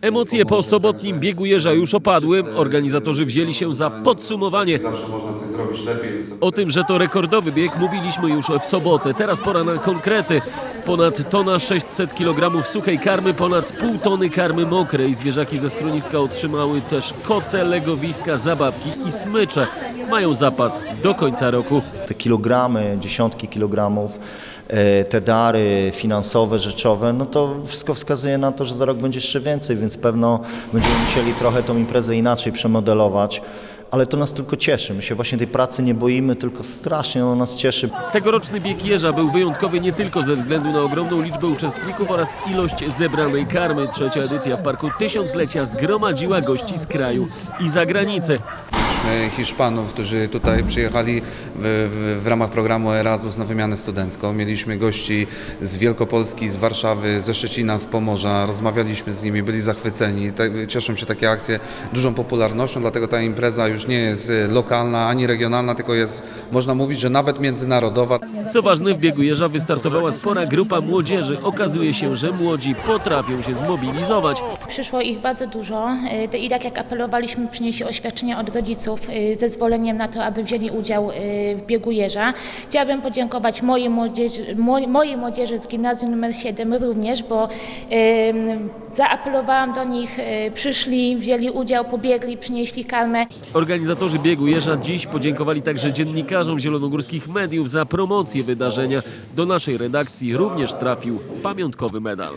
Emocje po sobotnim biegu jeża już opadły. Organizatorzy wzięli się za podsumowanie. O tym, że to rekordowy bieg mówiliśmy już w sobotę. Teraz pora na konkrety. Ponad tona 600 kg suchej karmy, ponad pół tony karmy mokrej. Zwierzaki ze schroniska otrzymały też koce, legowiska, zabawki i smycze. Mają zapas do końca roku. te kilogramy, dziesiątki kilogramów, e, te dary finansowe, rzeczowe, no to wszystko wskazuje na to, że za rok będzie jeszcze więcej, więc pewno będziemy musieli trochę tą imprezę inaczej przemodelować. Ale to nas tylko cieszy. My się właśnie tej pracy nie boimy, tylko strasznie ona nas cieszy. Tegoroczny bieg jeża był wyjątkowy nie tylko ze względu na ogromną liczbę uczestników oraz ilość zebranej karmy. Trzecia edycja w Parku Tysiąclecia zgromadziła gości z kraju i zagranicy. Mieliśmy Hiszpanów, którzy tutaj przyjechali w, w, w ramach programu Erasmus na wymianę studencką. Mieliśmy gości z Wielkopolski, z Warszawy, ze Szczecina, z Pomorza. Rozmawialiśmy z nimi, byli zachwyceni. Te, cieszą się takie akcje dużą popularnością, dlatego ta impreza już nie jest e, lokalna ani regionalna, tylko jest, można mówić, że nawet międzynarodowa. Co ważne, w biegu jeża wystartowała spora grupa młodzieży. Okazuje się, że młodzi potrafią się zmobilizować. Przyszło ich bardzo dużo y, i tak jak apelowaliśmy, przynieśli oświadczenia od rodziców y, zezwoleniem na to, aby wzięli udział y, w biegu jeża. Chciałabym podziękować mojej młodzieży, moj- mojej młodzieży z gimnazjum nr 7 również, bo y, zaapelowałam do nich, przyszli, wzięli udział, pobiegli, przynieśli karmę. Organizatorzy biegu jeża dziś podziękowali także dziennikarzom zielonogórskich mediów za promocję wydarzenia. Do naszej redakcji również trafił pamiątkowy medal.